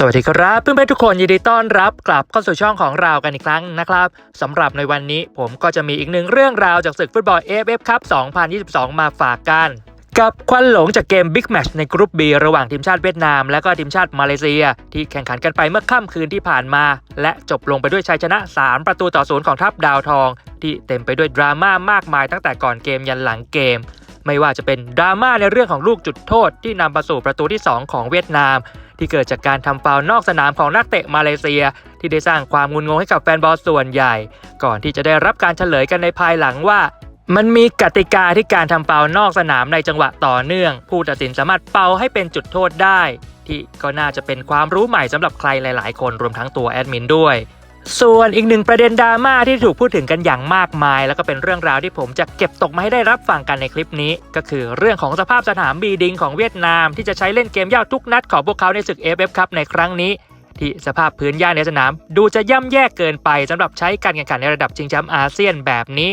สวัสดีครับเพื่อนๆทุกคนยินดีต้อนรับกลับเข้าสู่ช่องของเรากันอีกครั้งนะครับสำหรับในวันนี้ผมก็จะมีอีกหนึ่งเรื่องราวจากศึกฟุตบอล AFF ครับ 2022 มาฝากกัน กับควันหลงจากเกมบิ๊กแมชในกรุ๊ป B ระหว่างทีมชาติเวียดนาม และก็ทีมชาติมาเลเซีย ที่แข่งขันกันไปเมื่อค่ำคืนที่ผ่านมา และจบลงไปด้วยชัยชนะ 3 ประตูต่อศูนย์ของทัพดาวทอง ที่เต็มไปด้วยดราม่ามากมายตั้งแต่ก่อนเกมยันหลังเกม ไม่ว่าจะเป็นดราม่าในเรื่องของลูกจุดโทษที่นำมาสู่ประตูที่ 2 ของเวียดนาม ที่เกิดจากการทำฟาวนอกสนามของนักเตะมาเลเซีย ที่ได้สร้างความงุนงงให้กับแฟนบอลส่วนใหญ่ ก่อนที่จะได้รับการเฉลยกันในภายหลังว่า มันมีกติกาที่การทำฟาวนอกสนามในจังหวะต่อเนื่อง ผู้ตัดสินสามารถเป่าให้เป็นจุดโทษได้ ที่ก็น่าจะเป็นความรู้ใหม่สำหรับใครหลาย ๆ คนรวมทั้งตัวแอดมินด้วย ส่วนอีกหนึ่งประเด็นดราม่าที่ถูกพูดถึงกันอย่างมากมาย แล้วก็เป็นเรื่องราวที่ผมจะเก็บตกมาให้ได้รับฟังกันในคลิปนี้ ก็คือเรื่องของสภาพสนามบีดิงของเวียดนาม ที่จะใช้เล่นเกมยาวทุกนัดของพวกเขาในศึก AFF ครับในครั้งนี้ ที่สภาพพื้นหญ้าในสนาม ดูจะย่ำแย่เกินไปสำหรับใช้การแข่งขันในระดับชิงแชมป์อาเซียนแบบนี้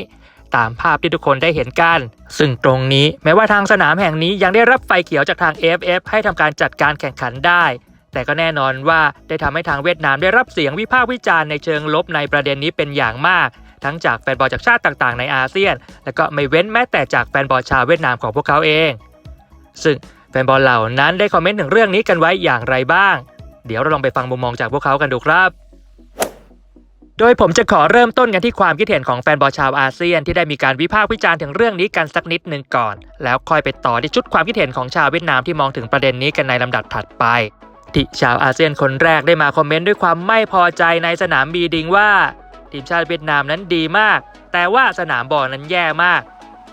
ตามภาพที่ทุกคนได้เห็นกัน ซึ่งตรงนี้แม้ว่าทางสนามแห่งนี้ยังได้รับไฟเขียวจากทาง AFF ให้ทำการจัดการแข่งขันได้ แต่ก็แน่นอนว่าได้ทำให้ทางเวียดนามได้รับเสียงวิพากษ์วิจารณ์ในเชิงลบในประเด็นนี้เป็นอย่างมาก ทั้งจากแฟนบอลจากชาติต่างๆ ในอาเซียน และก็ไม่เว้นแม้แต่จากแฟนบอลชาวเวียดนามของพวกเขาเอง ซึ่งแฟนบอลเหล่านั้นได้คอมเมนต์ถึงเรื่องนี้กันไว้อย่างไรบ้าง เดี๋ยวเราลองไปฟังมุมมองจากพวกเขากันดูครับโดยผมจะขอเริ่มต้นกันที่ความคิดเห็นของแฟนบอลชาวอาเซียนที่ได้มีการวิพากษ์วิจารณ์ถึงเรื่องนี้กันสักนิดหนึ่งก่อน แล้วค่อยไปต่อที่ชุดความคิดเห็นของชาวเวียดนามที่มองถึงประเด็นนี้กันในลำดับถัดไป ที่ชาวอาเซียนคนแรกได้มาคอมเมนต์ด้วยความไม่พอใจในสนามบีดิงว่า ทีมชาติเวียดนามนั้นดีมาก แต่ว่าสนามบอลนั้นแย่มาก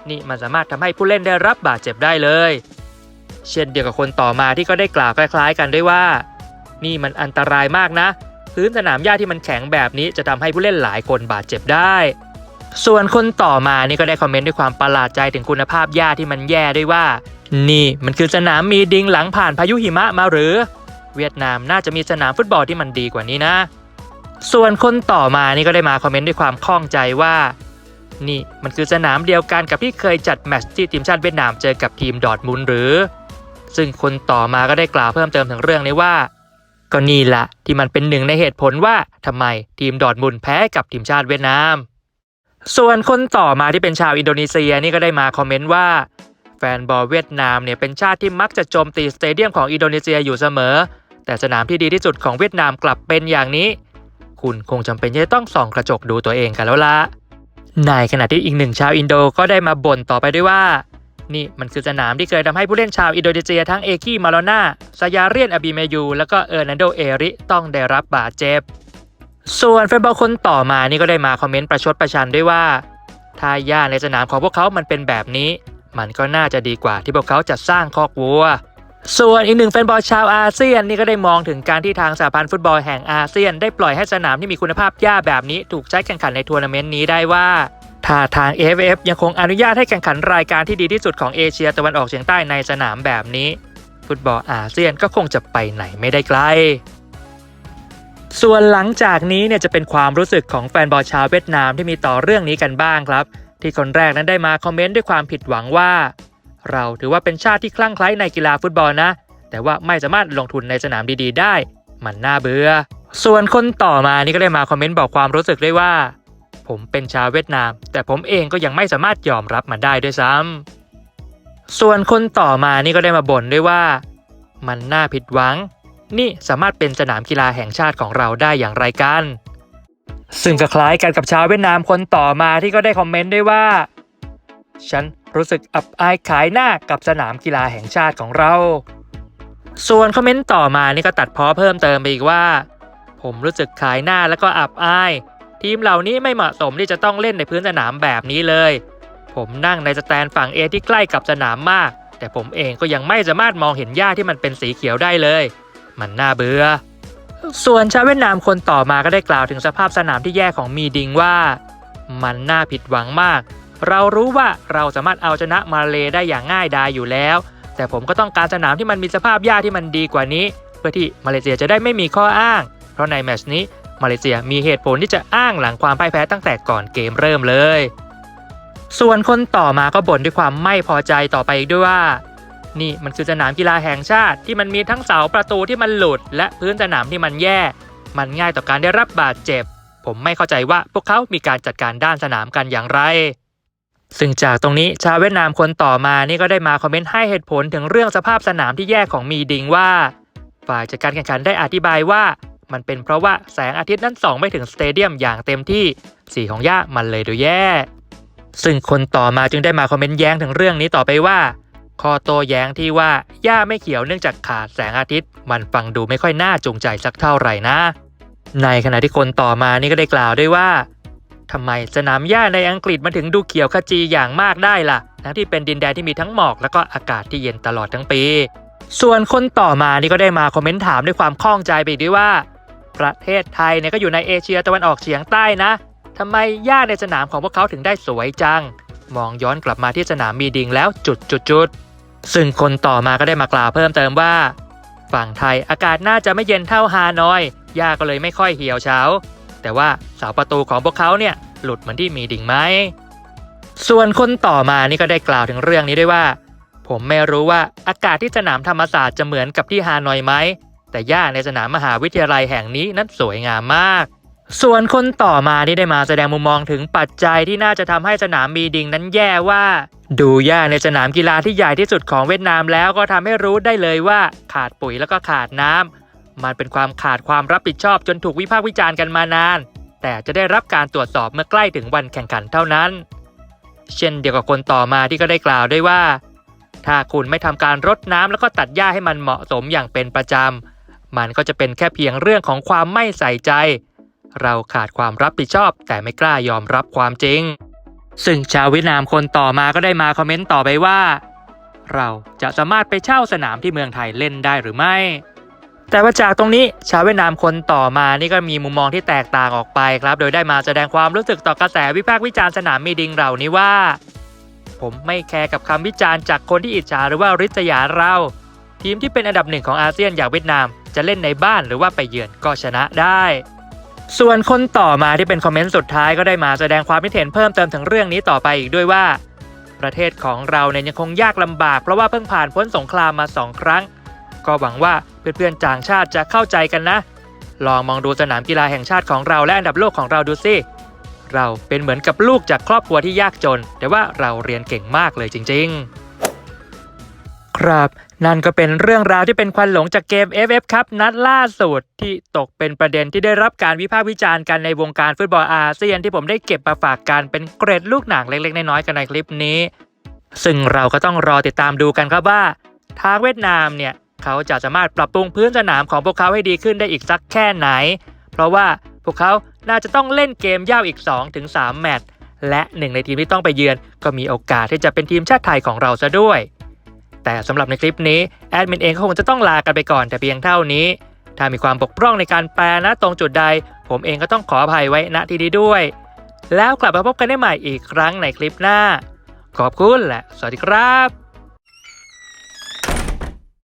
นี่มันสามารถทำให้ผู้เล่นได้รับบาดเจ็บได้เลย เช่นเดียวกับคนต่อมาที่ก็ได้กล่าวคล้าย ๆ กันด้วยว่า นี่มันอันตรายมากนะ พื้นสนามหญ้าที่มันแข็งแบบนี้จะทำให้ผู้เล่นหลายคนบาดเจ็บได้ ส่วนคนต่อมานี่ก็ได้คอมเมนต์ด้วยความประหลาดใจถึงคุณภาพหญ้าที่มันแย่ด้วยว่า นี่มันคือสนามมีดิงหลังผ่านพายุหิมะมาหรือ เวียดนามน่าจะมีสนามฟุตบอลที่มันดีกว่านี้นะ ส่วนคนต่อมานี่ก็ได้มาคอมเมนต์ด้วยความข้องใจว่า นี่มันคือสนามเดียวกันกับที่เคยจัดแมตช์ที่ทีมชาติเวียดนามเจอกับทีมดอร์ทมุนหรือ ซึ่งคนต่อมาก็ได้กล่าวเพิ่มเติมถึงเรื่องนี้ว่าก็นี่แหละที่มันเป็นหนึ่งในเหตุผลว่าทำไมทีมดอร์ทมุนแพ้กับทีมชาติเวียดนาม ส่วนคนต่อมาที่เป็นชาวอินโดนีเซียนี่ก็ได้มาคอมเมนต์ว่าแฟนบอลเวียดนามเนี่ยเป็นชาติที่มักจะโจมตีสเตเดียมของอินโดนีเซียอยู่เสมอ แต่สนามที่ดีที่สุดของเวียดนามกลับเป็นอย่างนี้ คุณคงจำเป็นจะต้องส่องกระจกดูตัวเองกันแล้วละในขณะที่อีกหนึ่งชาวอินโดก็ได้มาบ่นต่อไปด้วยว่า นี่มันคือสนามที่เคยทำให้ผู้เล่นชาวอินโดนีเซียทั้งเอคีมาโลนาซายาเรียนอบิเมยู แล้วก็เออร์นันโดเอริต้องได้รับบาดเจ็บ ส่วนแฟนบอลคนต่อมานี่ก็ได้มาคอมเมนต์ประชดประชันด้วยว่าถ้าหญ้าในสนามของพวกเขามันเป็นแบบนี้ มันก็น่าจะดีกว่าที่พวกเขาจะสร้างคอกวัว ส่วนอีกหนึ่งแฟนบอลชาวอาเซียนนี่ก็ได้มองถึงการที่ทางสหพันธ์ฟุตบอลแห่งอาเซียน ได้ปล่อยให้สนามที่มีคุณภาพหญ้าแบบนี้ ถูกใช้แข่งขันในทัวร์นาเมนต์นี้ได้ว่าถ้าทาง AFF ยังคงอนุญาตให้แข่งขันรายการที่ดีที่สุดของเอเชียตะวันออกเฉียงใต้ในสนามแบบนี้ ฟุตบอลอาเซียนก็คงจะไปไหนไม่ได้ไกล ส่วนหลังจากนี้เนี่ยจะเป็นความรู้สึกของแฟนบอลชาวเวียดนามที่มีต่อเรื่องนี้กันบ้างครับ ที่คนแรกนั้นได้มาคอมเมนต์ด้วยความผิดหวังว่า เราถือว่าเป็นชาติที่คลั่งไคล้ในกีฬาฟุตบอลนะ แต่ว่าไม่สามารถลงทุนในสนามดีๆ ได้ มันน่าเบื่อ ส่วนคนต่อมานี่ก็ได้มาคอมเมนต์บอกความรู้สึกด้วยว่า ผมเป็นชาวเวียดนาม แต่ผมเองก็ยังไม่สามารถยอมรับมันได้ด้วยซ้ำส่วนคนต่อมานี่ก็ได้มาบ่นด้วยว่า มันน่าผิดหวัง นี่สามารถเป็นสนามกีฬาแห่งชาติของเราได้อย่างไรกัน ซึ่งก็คล้ายกันกับชาวเวียดนามคนต่อมาที่ก็ได้คอมเมนต์ด้วยว่าฉัน รู้สึกอับอายขายหน้ากับสนามกีฬาแห่งชาติของเรา ส่วนคอมเมนต์ต่อมานี่ก็ตัดพ้อเพิ่มเติมไปอีกว่า ผมรู้สึกขายหน้าแล้วก็อับอาย ทีมเหล่านี้ไม่เหมาะสมที่จะต้องเล่นในพื้นสนามแบบนี้เลย ผมนั่งในสแตนฝั่งเอที่ใกล้กับสนามมาก แต่ผมเองก็ยังไม่สามารถมองเห็นหญ้าที่มันเป็นสีเขียวได้เลย มันน่าเบื่อส่วนชาวเวียดนามคนต่อมาก็ได้กล่าวถึงสภาพสนามที่แย่ของมีดิงว่า มันน่าผิดหวังมาก เรารู้ว่าเราสามารถเอาชนะมาเลได้อย่างง่ายดายอยู่แล้ว แต่ผมก็ต้องการสนามที่มันมีสภาพหญ้าที่มันดีกว่านี้ เพื่อที่มาเลเซียจะได้ไม่มีข้ออ้าง เพราะในแมชนี้มาเลเซียมีเหตุผลที่จะอ้างหลังความพ่ายแพ้ตั้งแต่ก่อนเกมเริ่มเลย ส่วนคนต่อมาก็บ่นด้วยความไม่พอใจต่อไปอีกด้วยว่า นี่มันคือสนามกีฬาแห่งชาติที่มันมีทั้งเสาประตูที่มันหลุด และพื้นสนามที่มันแย่ มันง่ายต่อการได้รับบาดเจ็บ ผมไม่เข้าใจว่าพวกเขามีการจัดการด้านสนามกันอย่างไร ซึ่งจากตรงนี้ชาวเวียดนามคนต่อมานี่ก็ได้มาคอมเมนต์ให้เหตุผลถึงเรื่องสภาพสนามที่แย่ของมีดิงว่า ฝ่ายจัดการแข่งขันได้อธิบายว่ามันเป็นเพราะว่าแสงอาทิตย์นั้นส่องไม่ถึงสเตเดียมอย่างเต็มที่สีของหญ้ามันเลยดูแย่ ซึ่งคนต่อมาจึงได้มาคอมเมนต์แย้งถึงเรื่องนี้ต่อไปว่าข้อโต้แย้งที่ว่าหญ้าไม่เขียวเนื่องจากขาดแสงอาทิตย์ มันฟังดูไม่ค่อยน่าจูงใจสักเท่าไหร่นะ ในขณะที่คนต่อมานี่ก็ได้กล่าวด้วยว่า ทำไมสนามหญ้าในอังกฤษมันถึงดูเขียวขจีอย่างมากได้ล่ะ ทั้งที่เป็นดินแดนที่มีทั้งหมอกแล้วก็อากาศที่เย็นตลอดทั้งปี ส่วนคนต่อมานี่ก็ได้มาคอมเมนต์ถามด้วยความข้องใจไปด้วยว่า ประเทศไทยเนี่ยก็อยู่ในเอเชียตะวันออกเฉียงใต้นะทำไมหญ้าในสนามของพวกเขาถึงได้สวยจัง มองย้อนกลับมาที่สนามมีดิงแล้วจุดจุดจุดซึ่งคนต่อมาก็ได้มากล่าวเพิ่มเติมว่า ฝั่งไทยอากาศน่าจะไม่เย็นเท่าฮานอยหญ้าก็เลยไม่ค่อยเหี่ยวเฉา แต่ว่าเสาประตูของพวกเขาเนี่ยหลุดเหมือนที่มีดิ่งไหมส่วนคนต่อมานี่ก็ได้กล่าวถึงเรื่องนี้ด้วยว่า ผมไม่รู้ว่าอากาศที่สนามธรรมศาสตร์จะเหมือนกับที่ฮานอยไหมแต่หญ้าในสนามมหาวิทยาลัยแห่งนี้นั้นสวยงามมาก ส่วนคนต่อมาที่ได้มาแสดงมุมมองถึงปัจจัยที่น่าจะทำให้สนามมีดิงนั้นแย่ว่า ดูหญ้าในสนามกีฬาที่ใหญ่ที่สุดของเวียดนามแล้วก็ทำให้รู้ได้เลยว่าขาดปุ๋ยแล้วก็ขาดน้ำ มันเป็นความขาดความรับผิดชอบจนถูกวิพากษ์วิจารณ์กันมานาน แต่จะได้รับการตรวจสอบเมื่อใกล้ถึงวันแข่งขันเท่านั้น เช่นเดียวกับคนต่อมาที่ก็ได้กล่าวด้วยว่า ถ้าคุณไม่ทำการรดน้ำแล้วก็ตัดหญ้าให้มันเหมาะสมอย่างเป็นประจำ มันก็จะเป็นแค่เพียงเรื่องของความไม่ใส่ใจ เราขาดความรับผิดชอบ แต่ไม่กล้ายอมรับความจริง ซึ่งชาวเวียดนามคนต่อมาก็ได้มาคอมเมนต์ต่อไปว่า เราจะสามารถไปเช่าสนามที่เมืองไทยเล่นได้หรือไม่ แต่ว่าจากตรงนี้ชาวเวียดนามคนต่อมานี่ก็มีมุมมองที่แตกต่างออกไปครับ โดยได้มาแสดงความรู้สึกต่อกระแสวิพากษ์วิจารณ์สนามมีดิงเหล่านี้ว่า ผมไม่แคร์กับคำวิจารณ์จากคนที่อิจฉาหรือว่าริษยาเรา ทีมที่เป็นอันดับหนึ่งของอาเซียนอย่างเวียดนาม จะเล่นในบ้านหรือว่าไปเยือนก็ชนะได้ ส่วนคนต่อมาที่เป็นคอมเมนต์สุดท้ายก็ได้มาแสดงความคิดเห็นเพิ่มเติมถึงเรื่องนี้ต่อไปอีกด้วยว่า ประเทศของเราเนี่ยยังคงยากลำบาก เพราะว่าเพิ่งผ่านพ้นสงครามมาสองครั้ง ก็หวังว่า เพื่อนๆต่างชาติจะเข้าใจกันนะ ลองมองดูสนามกีฬาแห่งชาติของเราและอันดับโลกของเราดูสิเราเป็นเหมือนกับลูกจากครอบครัวที่ยากจน แต่ว่าเราเรียนเก่งมากเลยจริง ๆ ครับ นั่นก็เป็นเรื่องราวที่เป็นควันหลงจากเกม FF ครับนัดล่าสุดที่ตกเป็นประเด็นที่ได้รับการวิพากษ์วิจารณ์กันในวงการฟุตบอลอาเซียนที่ผมได้เก็บมาฝากกันเป็นเกรดลูกหนังเล็กๆ น้อยๆกันในคลิปนี้ ซึ่งเราก็ต้องรอติดตามดูกันครับว่าทางเวียดนามเนี่ย เขาจะสามารถปรับปรุงพื้นสนามของพวกเขาให้ดีขึ้นได้อีกสักแค่ไหน เพราะว่าพวกเขาน่าจะต้องเล่นเกมยาวอีก 2-3 แมตช์และหนึ่งในทีมที่ต้องไปเยือน ก็มีโอกาสที่จะเป็นทีมชาติไทยของเราซะด้วย แต่สำหรับในคลิปนี้แอดมินเองก็คงจะต้องลากันไปก่อนแต่เพียงเท่านี้ ถ้ามีความบกพร่องในการแปลนะตรงจุดใด ผมเองก็ต้องขออภัยไว้ณที่นี้ด้วย แล้วกลับมาพบกันได้ใหม่อีกครั้งในคลิปหน้า ขอบคุณและสวัสดีครับ